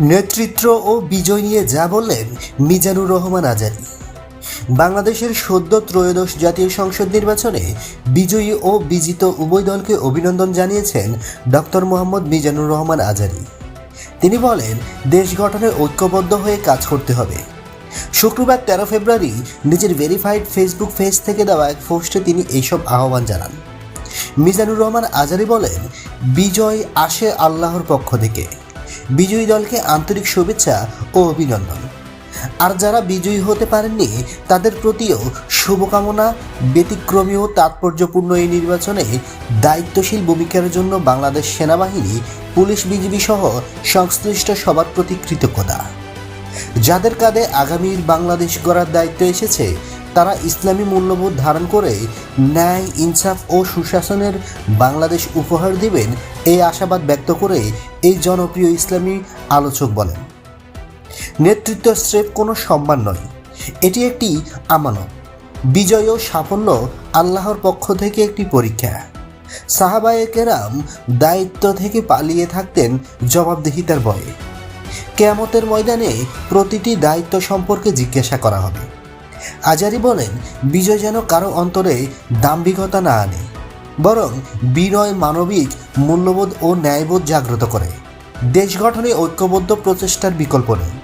নেতৃত্ব ও বিজয় নিয়ে যা বললেন মিজানুর রহমান আজারি। বাংলাদেশের সদ্য ত্রয়োদশ জাতীয় সংসদ নির্বাচনে বিজয়ী ও বিজিত উভয় দলকে অভিনন্দন জানিয়েছেন ডক্টর মোহাম্মদ মিজানুর রহমান আজারি। তিনি বলেন, দেশ গঠনে ঐক্যবদ্ধ হয়ে কাজ করতে হবে। শুক্রবার তেরো ফেব্রুয়ারি নিজের ভেরিফাইড ফেসবুক পেজ থেকে দেওয়া এক পোস্টে তিনি এইসব আহ্বান জানান। মিজানুর রহমান আজারি বলেন, বিজয় আসে আল্লাহর পক্ষ থেকে। বিজয়ী দলকে আন্তরিক শুভেচ্ছা ও অভিনন্দন। আর যারা বিজয়ী হতে পারেননি, তাদের প্রতিও শুভকামনা, ব্যতিক্রমী ও তাৎপর্যপূর্ণ এই নির্বাচনে দায়িত্বশীল ভূমিকার জন্য বাংলাদেশ সেনাবাহিনী, পুলিশ বিজিবি সহ সংশ্লিষ্ট সবার প্রতি কৃতজ্ঞতা। যাদের কাঁধে আগামীর বাংলাদেশ গড়ার দায়িত্ব এসেছে তারা ইসলামী মূল্যবোধ ধারণ করে ন্যায়, ইনসাফ ও সুশাসনের বাংলাদেশ উপহার দিবেন এই আশাবাদ ব্যক্ত করে এই জনপ্রিয় ইসলামী আলোচক বলেন। নেতৃত্ব স্রেফ কোনো সম্মান নয়, এটি একটি আমানত, বিজয় ও সাফল্য আল্লাহর পক্ষ থেকে একটি পরীক্ষা। সাহাবায়ে কেরাম দায়িত্ব থেকে পালিয়ে থাকতেন জবাবদিহিতার ভয়ে। কেয়ামতের ময়দানে প্রতিটি দায়িত্ব সম্পর্কে জিজ্ঞাসা করা হবে। আজারি বলেন, বিজয় যেন কারও অন্তরে দাম্ভিকতা না আনে, বরং বিনয় মানবিক মূল্যবোধ ও ন্যায়বোধ জাগ্রত করে। দেশ গঠনে ঐক্যবদ্ধ প্রচেষ্টার বিকল্প নেই।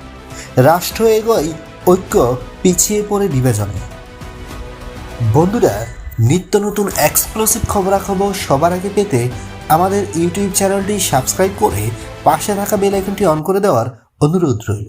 রাষ্ট্র এগোয়, ঐক্য পিছিয়ে পড়ে বিবেচনে বন্ধুরা, নিত্য নতুন এক্সক্লুসিভ খবরাখবর সবার আগে পেতে আমাদের ইউটিউব চ্যানেলটি সাবস্ক্রাইব করে পাশে থাকা বেল আইকনটি অন করে দেওয়ার অনুরোধ রইল।